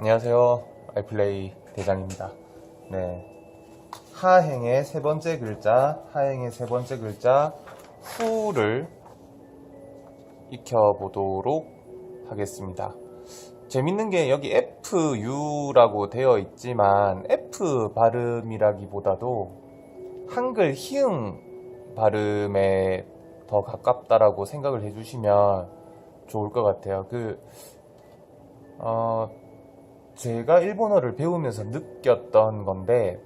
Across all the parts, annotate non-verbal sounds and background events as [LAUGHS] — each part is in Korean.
안녕하세요. 아이플레이 대장입니다. 네. 하행의 세 번째 글자, 하행의 세 번째 글자, 후를 익혀보도록 하겠습니다. 재밌는 게 여기 FU라고 되어 있지만 F 발음이라기보다도 한글 히응 발음에 더 가깝다라고 생각을 해주시면 좋을 것 같아요. 그, 어, 제가 일본어를 배우면서 느꼈던 건데,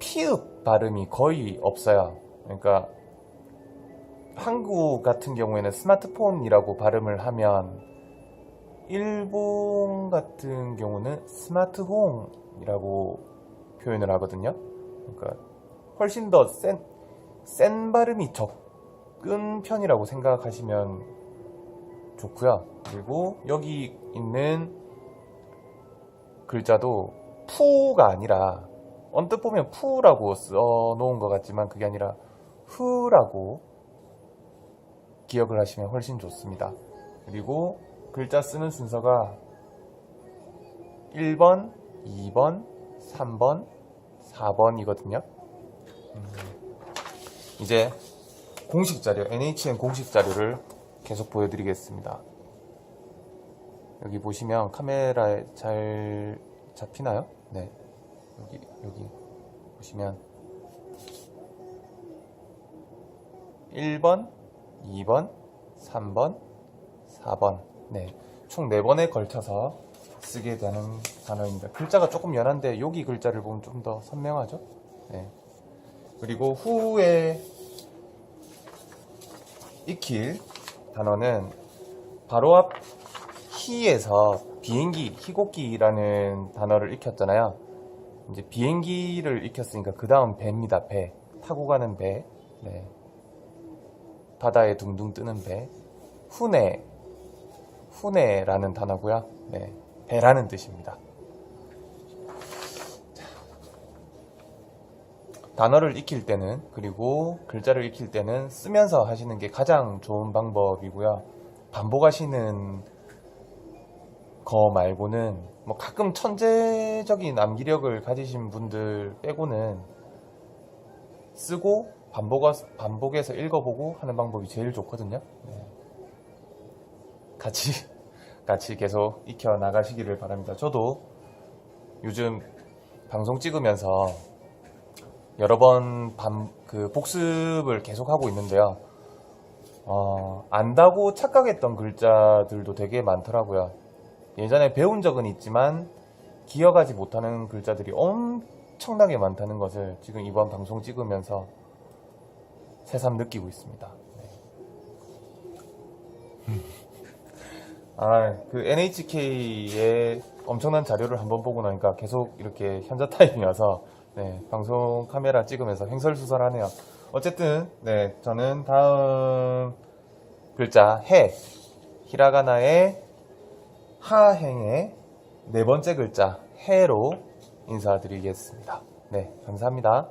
피읍 발음이 거의 없어요. 그러니까, 한국 같은 경우에는 스마트폰이라고 발음을 하면, 일본 같은 경우는 스마트홈이라고 표현을 하거든요. 그러니까, 훨씬 더 센, 센 발음이 적은 편이라고 생각하시면 좋고요. 그리고 여기 있는 글자도 푸가 아니라 언뜻 보면 푸라고 써 놓은 것 같지만 그게 아니라 후라고 기억을 하시면 훨씬 좋습니다. 그리고 글자 쓰는 순서가 1번, 2번, 3번, 4번이거든요. 음, 이제 공식 자료, NHN 공식 자료를 계속 보여드리겠습니다. 여기 보시면 카메라에 잘 잡히나요? 네. 여기, 여기 보시면 1번, 2번, 3번, 4번. 네. 총 4번에 걸쳐서 쓰게 되는 단어입니다. 글자가 조금 연한데 여기 글자를 보면 좀 더 선명하죠? 네. 그리고 후에 익힐 단어는 바로 앞 히에서 비행기, 희곡기라는 단어를 익혔잖아요. 이제 비행기를 익혔으니까 그 다음 배입니다. 배. 타고 가는 배. 네. 바다에 둥둥 뜨는 배. 후네. 후네라는 단어고요. 네. 배라는 뜻입니다. 단어를 익힐 때는 그리고 글자를 익힐 때는 쓰면서 하시는 게 가장 좋은 방법이고요. 반복하시는 거 말고는 뭐 가끔 천재적인 암기력을 가지신 분들 빼고는 쓰고 반복, 반복 해서 읽어보고 하는 방법이 제일 좋거든요. 네. 같이 [LAUGHS] 같이 계속 익혀 나가시기를 바랍니다. 저도 요즘 방송 찍으면서 여러 번 반, 그 복습을 계속 하고 있는데요. 어, 안다고 착각했던 글자들도 되게 많더라고요. 예전에 배운 적은 있지만 기억하지 못하는 글자들이 엄청나게 많다는 것을 지금 이번 방송 찍으면서 새삼 느끼고 있습니다. 네. 아, 그 NHK의 엄청난 자료를 한번 보고 나니까 계속 이렇게 현자 타임이어서 네, 방송 카메라 찍으면서 횡설수설하네요. 어쨌든 네, 저는 다음 글자 해 히라가나의 하행의 네 번째 글자 해로 인사드리겠습니다. 네, 감사합니다.